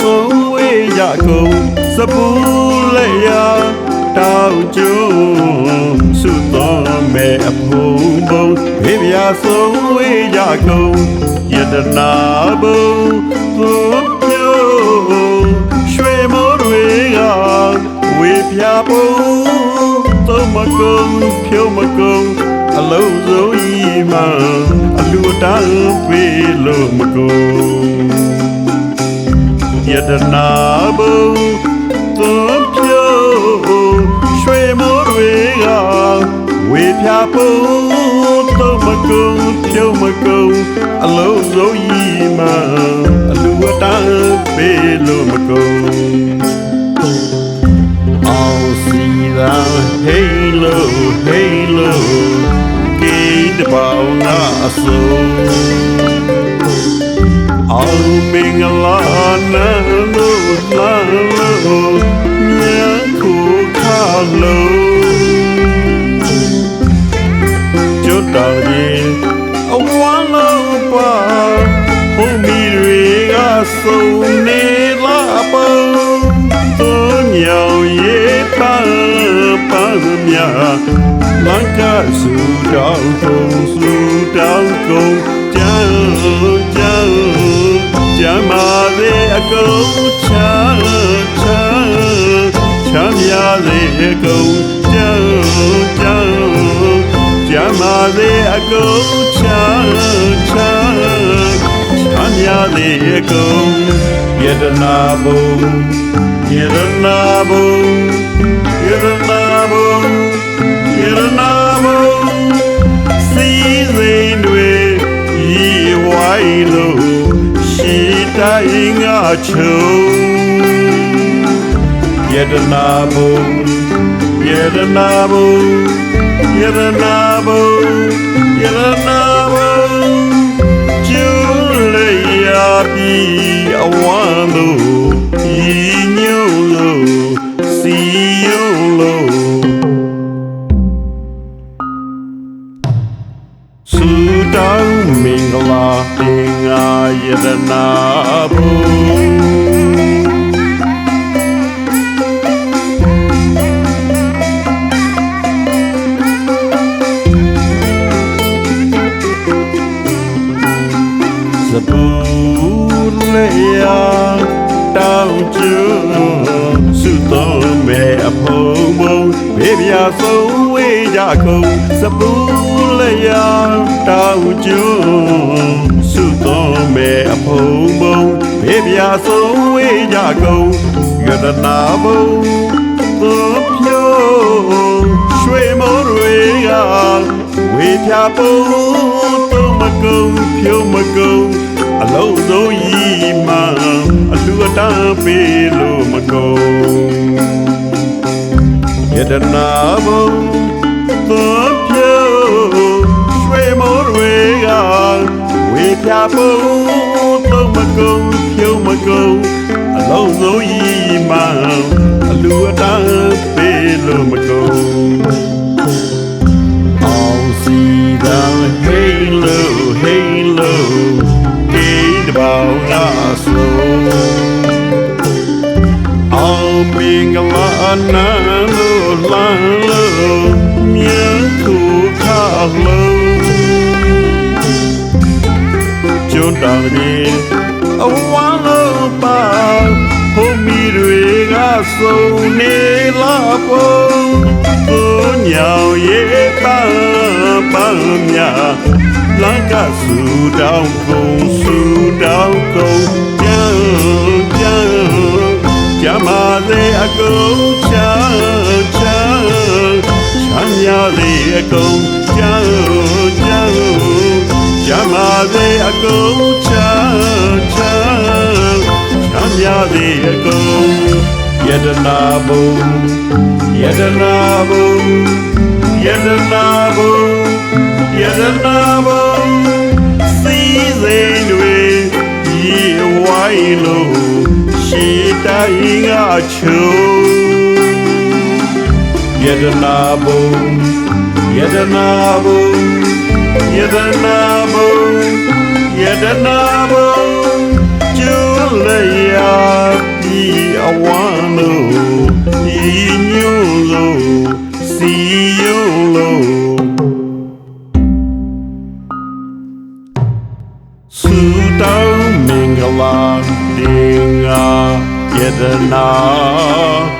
ဆုံးဝေးကြကုန်စပူလက်ရာတောက်ကျွစွတ်တော်မဲ့အဖုံဘုံဖေးပြာဆုံးဝေးကြကုန်ယတနာဘုံသူပြိုရွှေမိုးတွေကဝေပြပုံသုံး မကုံဖြုံးမကုံအလုံးစုံဤမှအလူတန်းပေးလို့မကုံယတနာဘုံသွန်ဖြိုးရွှေမိုးတွေကဝေပြပုံသုံးမကုံဖြုံးမကုံအလုံးစုံဤမှအလူတန်းပေးလို့မကုံ I'll là halo halo kỳ bao na số áo mình là na lô na lô nhớ khu kha lô. Cho ta đi, ông quá lâu ba hôm mi rì ga sâu nè န်းပန်းမြလန်ကဆူတောင်းကုန်ဆူတောင်းကုန်ကြမ်းကြမ်းကြမ်းမာလေအကုန်ချမ်းချမ်းချမ်းမြလေအကုန်ကြမ်းကြမ်းကြမ်းမာလေအကုန်ချမ်းချမ်းချမ်းမြလေအကုန်ယတနာဘုံ இரண்டாவும் இரண்டாவும் இரண்டாவும் seasoned with ye wailo she dying a chung yet a nabo yet a nabo yet a nabo flow. Sư trấn mình là tiền ai dân na bố. Zabun le yang တောင်းကျွစုတော်မဲ့အဖုံမုံဘေးပြာဆုံးဝေးကြကုန်စပူလျာတောင်းကျွစုတော်မဲ့အဖုံမုံဘေးပြာဆုံးဝေးကြကုန်ယတနာဘုံသွဖြိုးရွှေမိုးတွေကဝေးပြပုံသုံးမကုံဖြိုးမကုံအလုံးစုံဤမှ tapilum ko Yadanavam miền là na lơ la lơ nhớ cụ khá lơ chốn đào đi ông quá lơ ba hô mi rùi ngã sâu nê la bô bố nhào ye ba ba nhà, lá cá su đau cùng su đau cùng nhau ကြမာလေအကုန်ချမ်းချမ်းချမ်းရလေအကုန်ကြမ်းကြမ်းကြမာလေအကုန်ချမ်းချမ်းချမ်းရလေအကုန်ယတနာဘုံ Yedanabo, Yedanabo, Yedanabo, season our children. Yedanabu, Yedanabu, Yedanabu, Yedanabu, Julia, Piawanu, Inyulu, Siulu. Sudau Minggalan Dingan jedna.